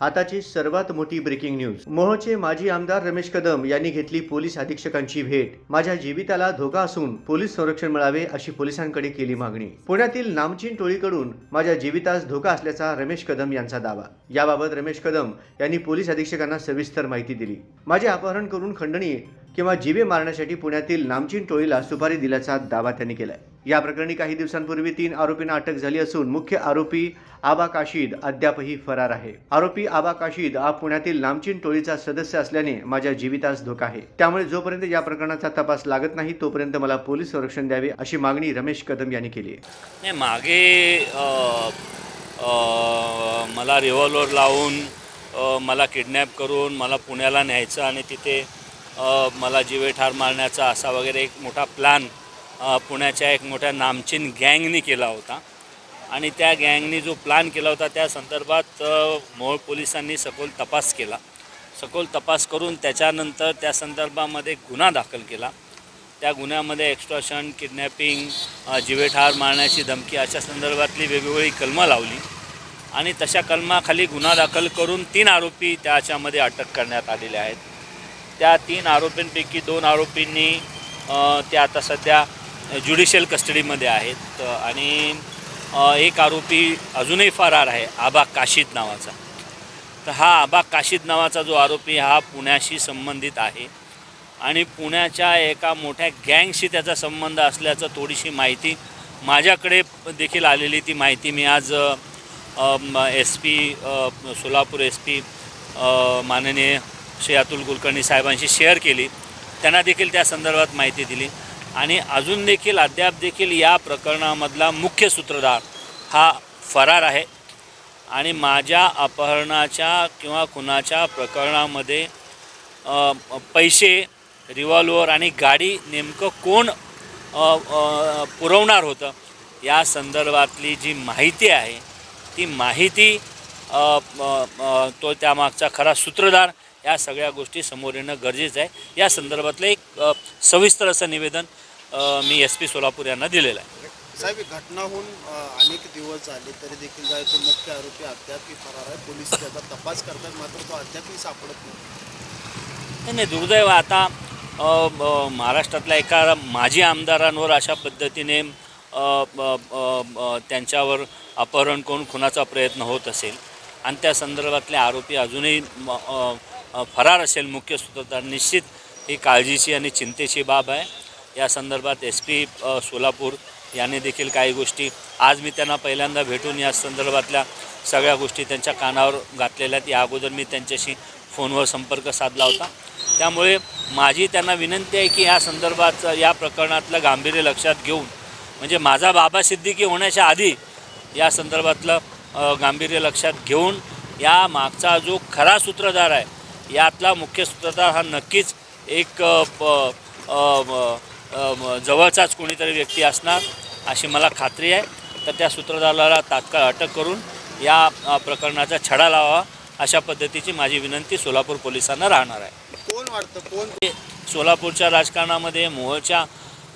आताची सर्वात मोठी ब्रेकिंग न्यूज मोहचे माजी आमदार रमेश कदम यांनी घेतली पोलीस अधीक्षकांची भेट. माझ्या जीविताला धोका असून पोलीस संरक्षण मिळावे अशी पोलिसांकडे केली मागणी. पुण्यातील नामचीन टोळीकडून माझ्या जीवितास धोका असल्याचा रमेश कदम यांचा दावा. याबाबत रमेश कदम यांनी पोलीस अधीक्षकांना सविस्तर माहिती दिली. माझे अपहरण करून खंडणी किंवा जीवे मारण्यासाठी पुण्यातील नामचीन टोळीला सुपारी दिल्याचा दावा त्यांनी केलाय. या प्रकरणी काही दिवसांपूर्वी तीन आरोपींना अटक झाली असून मुख्य आरोपी आबा काशीद अद्यापही फरार आहे. आरोपी आबा काशीद हा पुण्यातील नामचीन टोळीचा सदस्य असल्याने माझ्या जीवितास धोका आहे. त्यामुळे जोपर्यंत या प्रकरणाचा तपास लागत नाही तोपर्यंत मला पोलीस संरक्षण द्यावे अशी मागणी रमेश कदम यांनी केली आहे. मागे मला रिव्हॉल्वर लावून मला किडनॅप करून मला पुण्याला न्यायचं आणि तिथे मला जीवे ठार मारण्याचा असा वगैरे एक मोठा प्लॅन पुण्याच्या एक मोठ्या नामचीन गँगनी केला होता. आणि त्या गँगनी जो प्लॅन केला होता त्या संदर्भात मोळ मोहोळ पोलिसांनी सखोल तपास केला. सखोल तपास करून त्याच्यानंतर त्या संदर्भामध्ये गुन्हा दाखल केला. त्या गुन्ह्यामध्ये एक्स्ट्रॉशन किडनॅपिंग अ, जीवेठार मारण्याची धमकी अशा संदर्भातली वेगवेगळी कलमं लावली. आणि तशा कलमाखाली गुन्हा दाखल करून तीन आरोपी त्याच्यामध्ये अटक करण्यात आलेले आहेत. त्या तीन आरोपींपैकी दोन आरोपींनी ते आता सध्या ज्युडिशियल कस्टडीमध्ये आहेत. आणि एक आरोपी अजूनही फरार आहे आबा काशीद नावाचा. तर हा आबा काशीद नावाचा जो आरोपी हा पुण्याशी संबंधित आहे. आणि पुण्याच्या एका मोठ्या गँगशी त्याचा संबंध असल्याचं थोडीशी माहिती माझ्याकडे देखील आलेली ती माहिती मी आज S P Solapur S P माननीय श्री अतुल कुलकर्णी साहेबांशी शेअर केली. त्यांना देखील त्या संदर्भात माहिती दिली. आणि अजून देखील अद्याप देखील या प्रकरणामधला मुख्य सूत्रधार हा फरार आहे. आणि माझ्या अपहरणाच्या किंवा खुनाच्या प्रकरणामध्ये पैसे रिव्हॉल्वर आणि गाडी नेमकं कोण पुरवणार होतं या संदर्भातली जी माहिती आहे ती माहिती तो त्यामागचा खरा सूत्रधार या सगळ्या गोष्टी समोर येणं गरजेचं आहे. या संदर्भातलं एक सविस्तर असं निवेदन मी एस पी सोलापूर यांना दिलेलं आहे. साहेब घटना होऊन अनेक दिवस झाले तरी देखील जो आहे तो मुख्य आरोपी अद्यापही फरार आहे. पोलीस त्याचा तपास करतात मात्र तो अद्यापही सापडत नाही. नाही नाही दुर्दैव आता महाराष्ट्रातल्या एका माजी आमदारांवर अशा पद्धतीने त्यांच्यावर अपहरण करून खुनाचा प्रयत्न होत असेल. आणि त्या संदर्भातले आरोपी अजूनही म- फरार असेल मुख्य सूत्रधार निश्चित ही काळजीची आणि चिंतेची बाब आहे. या संदर्भात एस पी सोलापूर याने देखील काही गोष्टी आज मी त्यांना पहिल्यांदा भेटून या संदर्भातल्या सगळ्या गोष्टी त्यांच्या कानावर घातलेल्या आहेत. या अगोदर मी त्यांच्याशी फोनवर संपर्क साधला होता. त्यामुळे माझी त्यांना विनंती आहे की या संदर्भात या प्रकरणातलं गांभीर्य लक्षात घेऊन म्हणजे माझा बाबा सिद्दीकी होण्याच्या आधी या संदर्भातलं गांभीर्य लक्षात घेऊन या मागचा जो खरा सूत्रधार आहे यातला मुख्य सूत्रधार हा नक्कीच एक जवळचाच कोणीतरी व्यक्ती असणार अशी मला खात्री आहे. तर त्या सूत्रधाराला तात्काळ अटक करून या प्रकरणाचा छडा लावा अशा पद्धतीची माझी विनंती सोलापूर पोलिसांना राहणार आहे. कोण वाटतं कोण? सोलापूरच्या राजकारणामध्ये मोहोळच्या अ,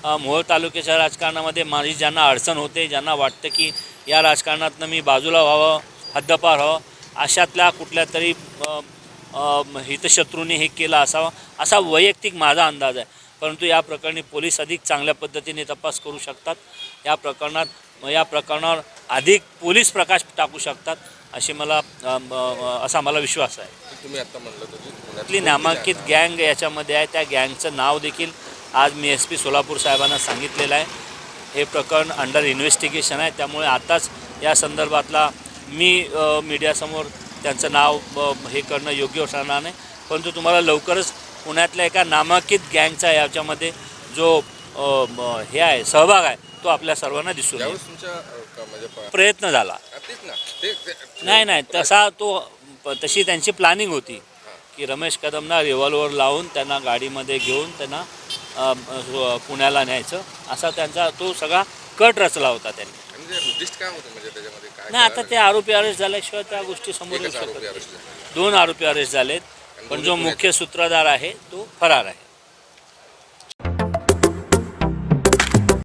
मोहोळ तालुक्याच्या राजकारणामध्ये माझी ज्यांना अडचण होते ज्यांना वाटतं की या राजकारणातनं मी बाजूला व्हावं हद्दपार व्हावं अशातल्या कुठल्या तरी हितशत्रूंनी हे केलं असावं असा वैयक्तिक माझा अंदाज आहे. परंतु या प्रकरणी पोलीस अधिक चांगल्या पद्धतीने तपास करू शकतात. या प्रकरणात या प्रकरणावर अधिक पोलीस प्रकाश टाकू शकतात अशी मला असा मला विश्वास आहे. तुम्ही आता म्हणलं नामांकित गँग याच्यामध्ये आहे त्या गँगचं नाव देखील आज मी एस पी सोलापूर साहेबांना सांगितलेलं आहे. हे प्रकरण अंडर इन्व्हेस्टिगेशन आहे. त्यामुळे आताच या संदर्भातला मी मीडियासमोर त्यांचं नाव हे करणं योग्य ठरणार नाही. परंतु तुम्हाला लवकरच पुण्यातल्या एका नामांकित गँगचा याच्यामध्ये जो हे आहे सहभाग आहे तो आपल्या सर्वांना दिसून म्हणजे प्रयत्न झाला. नाही नाही. तसा तो तशी त्यांची प्लॅनिंग होती की रमेश कदमना रिव्हॉल्वर लावून त्यांना गाडीमध्ये घेऊन त्यांना पुण्याला न्यायचं. असा त्यांचा तो सगळा कट रचला होता त्यांनी. म्हणजे उद्दिष्ट काय होतं? म्हणजे त्याच्यामध्ये काय नाही आता? ते आरोपी अरेस्ट झाल्याशिवाय त्या गोष्टी समोर येऊ शकत नाही. दोन आरोपी अरेस्ट झालेत. पण जो मुख्य सूत्रधार आहे तो फरार आहे.